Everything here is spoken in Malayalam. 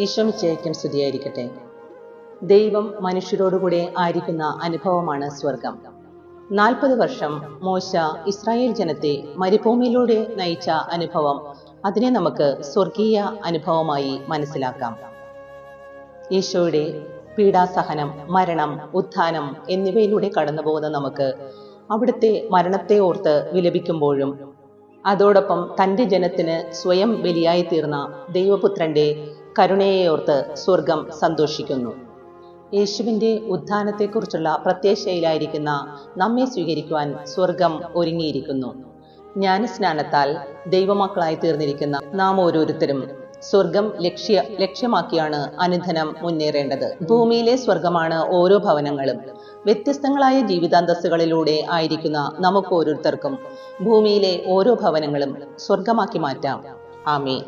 ഈശ്വമിച്ചയ്ക്കും സ്തുതിയായിരിക്കട്ടെ. ദൈവം മനുഷ്യരോടുകൂടെ ആയിരിക്കുന്ന അനുഭവമാണ് സ്വർഗം. നാൽപ്പത് വർഷം മോശ ഇസ്രായേൽ ജനത്തെ മരുഭൂമിയിലൂടെ നയിച്ച അനുഭവം അതിനെ നമുക്ക് സ്വർഗീയ അനുഭവമായി മനസ്സിലാക്കാം. ഈശോയുടെ പീഡാസഹനം മരണം ഉത്ഥാനം എന്നിവയിലൂടെ കടന്നുപോകുന്ന നമുക്ക് അവിടുത്തെ മരണത്തെ ഓർത്ത് വിലപിക്കുമ്പോഴും അതോടൊപ്പം തന്റെ ജനത്തിന് സ്വയം ബലിയായി തീർന്ന ദൈവപുത്രന്റെ കരുണയെ ഓർത്ത് സ്വർഗം സന്തോഷിക്കുന്നു. യേശുവിന്റെ ഉത്ഥാനത്തെക്കുറിച്ചുള്ള പ്രത്യാശയിലായിരിക്കുന്ന നമ്മെ സ്വീകരിക്കുവാൻ സ്വർഗം ഒരുങ്ങിയിരിക്കുന്നു. ജ്ഞാനസ്നാനത്താൽ ദൈവമക്കളായി തീർന്നിരിക്കുന്ന നാം ഓരോരുത്തരും സ്വർഗം ലക്ഷ്യ ലക്ഷ്യമാക്കിയാണ് അനുദിനം മുന്നേറേണ്ടത്. ഭൂമിയിലെ സ്വർഗമാണ് ഓരോ ഭവനങ്ങളും. വ്യത്യസ്തങ്ങളായ ജീവിതാന്തസ്സുകളിലൂടെ ആയിരിക്കുന്ന നമുക്ക് ഓരോരുത്തർക്കും ഭൂമിയിലെ ഓരോ ഭവനങ്ങളും സ്വർഗമാക്കി മാറ്റാം. ആമേ